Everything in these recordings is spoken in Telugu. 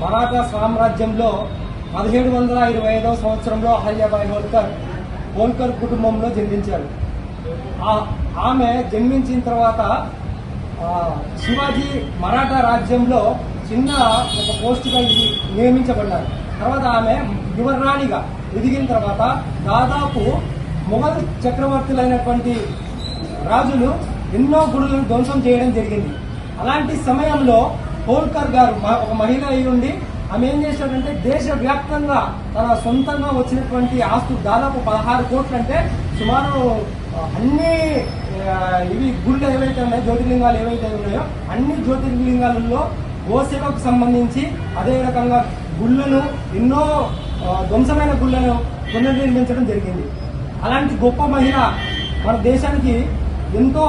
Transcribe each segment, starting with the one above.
మరాఠా సామ్రాజ్యంలో పదిహేడు వందల ఇరవై ఐదవ సంవత్సరంలో అహల్యాబాయి హోల్కర్ హోల్కర్ కుటుంబంలో జన్మించారు. ఆమె జన్మించిన తర్వాత శివాజీ మరాఠా రాజ్యంలో చిన్న ఒక పోస్టుగా నియమించబడ్డారు. తర్వాత ఆమె యువరాణిగా ఎదిగిన తర్వాత దాదాపు మొఘల్ చక్రవర్తులైనటువంటి రాజులు ఎన్నో గుడులను ధ్వంసం చేయడం జరిగింది. అలాంటి సమయంలో హోల్కర్ గారు ఒక మహిళ అయి ఉండి ఆమె ఏం చేశాడంటే దేశవ్యాప్తంగా తన సొంతంగా వచ్చినటువంటి ఆస్తులు దాదాపు పదహారు కోట్లు అంటే సుమారు అన్ని ఇవి గుళ్ళు ఏవైతే ఉన్నాయో జ్యోతిర్లింగాలు ఏవైతే ఉన్నాయో అన్ని జ్యోతిర్లింగాలలో గోసేవకు సంబంధించి అదే రకంగా గుళ్ళను ఎన్నో ధ్వంసమైన గుళ్ళను పునర్నిర్మించడం జరిగింది. అలాంటి గొప్ప మహిళ మన దేశానికి ఎంతో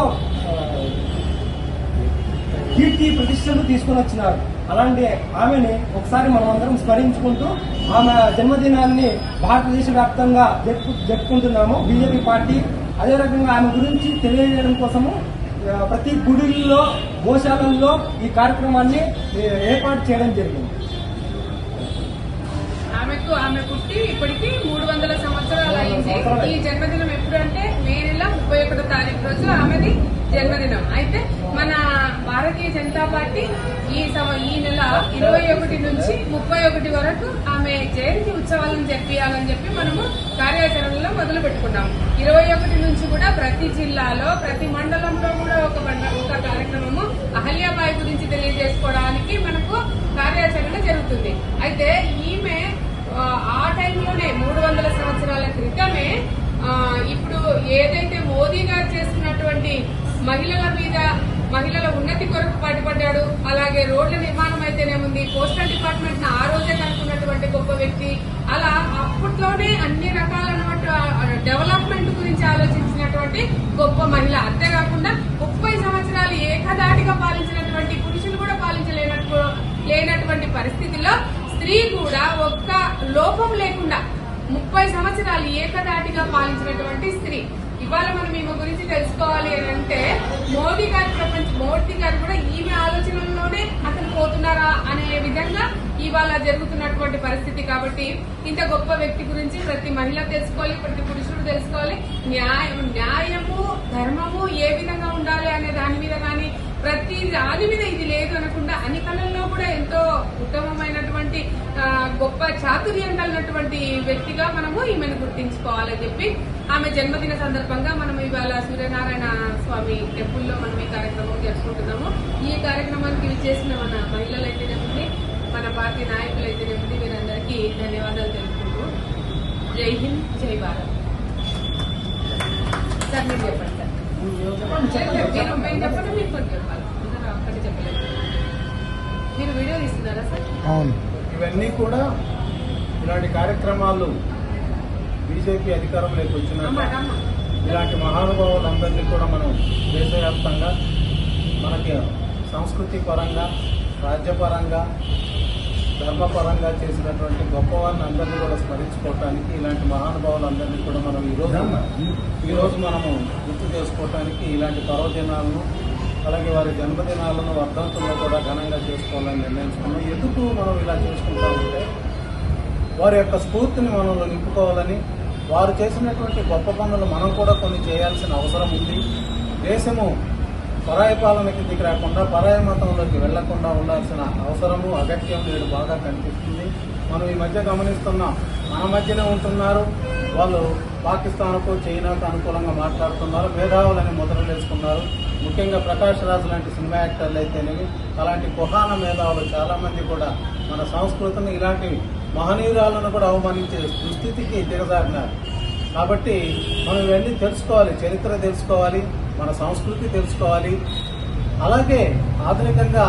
కీర్తి ప్రతిష్టలు తీసుకొని వచ్చినారు. అలాంటి ఆమెని ఒకసారి మనం అందరం స్మరించుకుంటూ ఆమె జన్మదినాన్ని భారతదేశ వ్యాప్తంగా జరుపు జరుపుకుంటున్నాము. బీజేపీ పార్టీ అదే రకంగా ఆమె గురించి తెలియజేయడం కోసము ప్రతి గుడిల్లో గోశాలల్లో ఈ కార్యక్రమాన్ని ఏర్పాటు చేయడం జరిగింది. ఆమెకు ఆమె పుట్టి ఇప్పటికి మూడు వందల సంవత్సరాలు అయింది. ఈ జన్మదినం ఎప్పుడు అంటే మే నెల ముప్పై ఒకటో తారీఖు రోజు ఆమెది జన్మదినం. అయితే మన భారతీయ జనతా పార్టీ ఈ సమ ఈ నెల ఇరవై ఒకటి నుంచి ముప్పై ఒకటి వరకు ఆమె జయంతి ఉత్సవాలను జరిపించాలని చెప్పి మనము కార్యాచరణలో మొదలు పెట్టుకున్నాం. ఇరవై ఒకటి నుంచి కూడా ప్రతి జిల్లాలో ప్రతి మండలంలో కూడా ఒక ఒక కార్యక్రమము అహల్యాబాయి గురించి తెలియజేసుకోవడానికి మనకు కార్యాచరణ జరుగుతుంది. అయితే ఈమె ఆ, టైంలోనే మూడు వందల సంవత్సరాల క్రితమే ఇప్పుడు ఏదైతే మోదీ గారు చేస్తున్నటువంటి మహిళల మీద మహిళల ఉన్నతి కొరకు పాటుపడ్డాడు. అలాగే రోడ్ల నిర్మాణం అయితేనేముంది పోస్టల్ డిపార్ట్మెంట్ ఆ రోజే కనుక్కున్నటువంటి గొప్ప వ్యక్తి. అలా అప్పట్లోనే అన్ని రకాలైన డెవలప్మెంట్ గురించి ఆలోచించినటువంటి గొప్ప మహిళ. అంతేకాకుండా ముప్పై సంవత్సరాలు ఏకదాటిగా పాలించినటువంటి పురుషులు కూడా పాలించలేనట్టు లేనటువంటి పరిస్థితిలో స్త్రీ కూడా ఒక్క లోపం లేకుండా ముప్పై సంవత్సరాలు ఏకదాటిగా పాలించినటువంటి స్త్రీ. ఇవాళ మనం ఈమె గురించి తెలుసుకోవాలి మోడీ మోదీ గారి ప్రపంచ మోడీ గారు కూడా ఈమె ఆలోచనల్లోనే అతను పోతున్నారా అనే విధంగా ఇవాళ జరుగుతున్నటువంటి పరిస్థితి కాబట్టి ఇంత గొప్ప వ్యక్తి గురించి ప్రతి మహిళ తెలుసుకోవాలి ప్రతి పురుషుడు తెలుసుకోవాలి. న్యాయం న్యాయము ధర్మము ఏ విధంగా ఉండాలి అనే దాని మీద కానీ ప్రతి దాని మీద ఇది లేదు అనకుండా అన్ని కళల్లో కూడా ఎంతో ఉత్తమమైనటువంటి గొప్ప చాతుర్యం కలిగినటువంటి వ్యక్తిగా మనము ఈమెను గుర్తించుకోవాలని చెప్పి ఆమె జన్మదిన సందర్భంగా మనం ఇవాళ సూర్యనారాయణ స్వామి టెంపుల్లో మనం ఈ కార్యక్రమం జరుపుకుంటున్నాము. ఈ కార్యక్రమానికి విచ్చేసిన మన మహిళలు అయితేనేముంది మన పార్టీ నాయకులు అయితేనేముంది వీరందరికీ ధన్యవాదాలు తెలుపుకుంటూ. జై హింద్ జై భారత్. సార్ మీరు చెప్పండి. చెప్పలేదు మీరు వీడియో అవును. ఇవన్నీ కూడా ఇలాంటి కార్యక్రమాలు బీజేపీ అధికారంలోకి వచ్చిన ఇలాంటి మహానుభావులందరినీ కూడా మనం దేశవ్యాప్తంగా మనకి సంస్కృతి పరంగా రాజ్యపరంగా ధర్మపరంగా చేసినటువంటి గొప్పవారిని అందరినీ కూడా స్మరించుకోవటానికి ఇలాంటి మహానుభావులందరినీ కూడా మనం ఈరోజు ఈరోజు మనము గుర్తు చేసుకోవటానికి ఇలాంటి పర్వదినాలను అలాగే వారి జన్మదినాలను వర్ధంతుల్లో కూడా ఘనంగా చేసుకోవాలని నిర్ణయించుకున్నాం. ఎందుకు మనం ఇలా చేసుకుంటామంటే వారి యొక్క స్ఫూర్తిని మనలో నింపుకోవాలని వారు చేసినటువంటి గొప్ప పనులు మనం కూడా కొన్ని చేయాల్సిన అవసరం ఉంది. దేశము పరాయి పాలన రాకుండా పరాయి మతంలోకి వెళ్ళకుండా ఉండాల్సిన అవసరము అగత్యం నేడు బాగా కనిపిస్తుంది. మనం ఈ మధ్య గమనిస్తున్నాం మన మధ్యనే ఉంటున్నారు. వాళ్ళు పాకిస్తాన్కు చైనాకు అనుకూలంగా మాట్లాడుతున్నారు మేధావులని ముద్రలు వేసుకున్నారు. ముఖ్యంగా ప్రకాష్ రాజ్ లాంటి సినిమా యాక్టర్లు అయితేనేవి అలాంటి కుహాన మేధావులు చాలామంది కూడా మన సంస్కృతిని ఇలాంటి మహనీయురాలను కూడా అవమానించే దుస్థితికి దిగజారినారు కాబట్టి మనం ఇవన్నీ తెలుసుకోవాలి చరిత్ర తెలుసుకోవాలి. మన సంస్కృతి తెలుసుకోవాలి. అలాగే ఆధునికంగా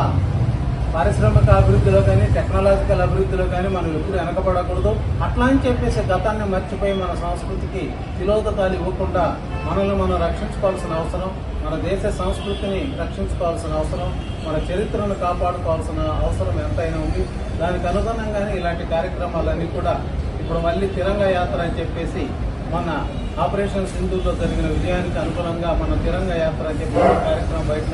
పారిశ్రామిక అభివృద్ధిలో కానీ టెక్నాలజికల్ అభివృద్ధిలో కానీ మనం ఎప్పుడు వెనకబడకూడదు. అట్లా అని చెప్పేసి గతాన్ని మర్చిపోయి మన సంస్కృతికి తిలోదతాలు ఇవ్వకుండా మనల్ని మనం రక్షించుకోవాల్సిన అవసరం మన దేశ సంస్కృతిని రక్షించుకోవాల్సిన అవసరం మన చరిత్రను కాపాడుకోవాల్సిన అవసరం ఎంతైనా ఉంది. దానికి అనుగుణంగానే ఇలాంటి కార్యక్రమాలన్నీ కూడా ఇప్పుడు మళ్ళీ తిరంగ యాత్ర అని చెప్పేసి మన ఆపరేషన్ సింధులో జరిగిన విజయానికి అనుగుణంగా మన తిరంగ యాత్ర అని చెప్పి ఒక కార్యక్రమం బయట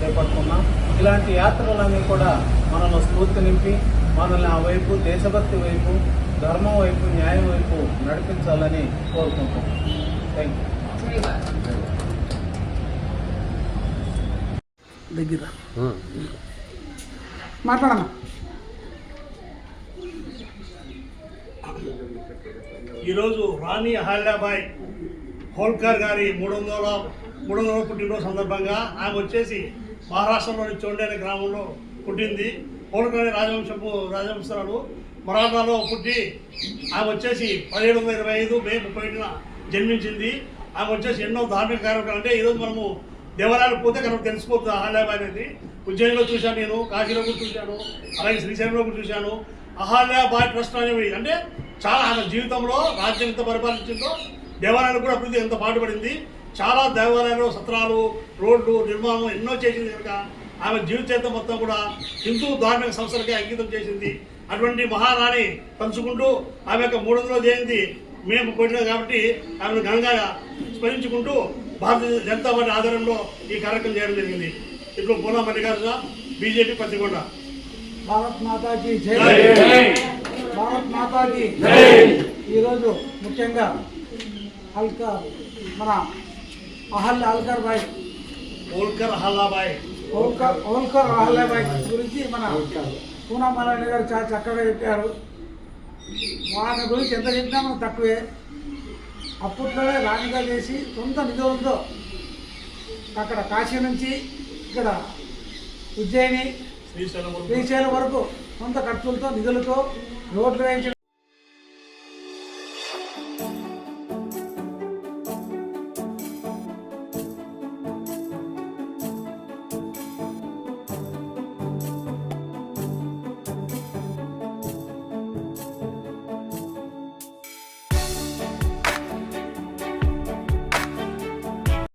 చేపట్టుకున్నాం ఇలాంటి యాత్రలన్నీ కూడా మనలో స్ఫూర్తి నింపి మనల్ని ఆ వైపు దేశభక్తి వైపు ధర్మం వైపు న్యాయం వైపు నడిపించాలని కోరుకుంటున్నాం. Thank you. దగ్గర. మాట్లాడమ్మా. ఈరోజు రాణి అహల్యాబాయ్ హోల్కర్ గారి మూడు వందల మూడు వందల పుట్టినరోజు సందర్భంగా ఆమె వచ్చేసి మహారాష్ట్రలోని చోండే అనే గ్రామంలో పుట్టింది. హోల్కర్ రాజవంశపు రాజవంశాలు మరాఠాలో పుట్టి ఆమె వచ్చేసి పదిహేడు వందల ఇరవై ఐదు మే ముప్పై ఏడున జన్మించింది. ఆమె వచ్చేసి ఎన్నో ధార్మిక కార్యక్రమాలు అంటే ఈరోజు మనము దేవాలయాలు పోతే కనుక తెలిసిపోతుంది అహల్యాబాయ్ అనేది. ఉజ్జయినిలో చూశాను నేను కాశీలో కూడా చూశాను అలాగే శ్రీశైలంలో కూడా చూశాను. అహల్యాబాయ్ ట్రస్ట్ అనేవి అంటే చాలా ఆమె జీవితంలో రాజ్యం ఎంత పరిపాలించిందో దేవాలయాలు కూడా అభివృద్ధి ఎంత పాటుపడింది. చాలా దేవాలయాలు సత్రాలు రోడ్లు నిర్మాణం ఎన్నో చేసింది కనుక ఆమె జీవితం మొత్తం కూడా హిందూ ధార్మిక సంస్థలకే అంకితం చేసింది. అటువంటి మహారాణి పంచుకుంటూ ఆమె యొక్క మూడు వందల జయంతి మేము కొట్టినది కాబట్టి ఆమెను ఘనంగా స్మరించుకుంటూ భారతీయ జనతా పార్టీ ఆధ్వర్యంలో ఈ కార్యక్రమం చేయడం జరిగింది. ఇప్పుడు పూర్ణ మల్లికార్జున బీజేపీ పత్తికొండ భారత్ మాతాకి జై. జై. భారత్ మాతాకి. ఈరోజు ముఖ్యంగా అల్కా మన అహల్య అల్కర్ బాయ్ ఓల్కర్ హల్లాబాయ్ ఓల్కర్ ఓల్కర్ అహల్య బాయ్ గురించి మన పూనమారాయణ గారు చాలా చక్కగా చెప్పారు. వాళ్ళ గురించి ఎంత చెప్పినా మనం తక్కువే. అప్పట్లోనే రాణిగా చేసి సొంత నిధులతో అక్కడ కాశీ నుంచి ఇక్కడ ఉజ్జయిని శ్రీశైలం వరకు సొంత ఖర్చులతో నిధులతో రోడ్లు వేయించడం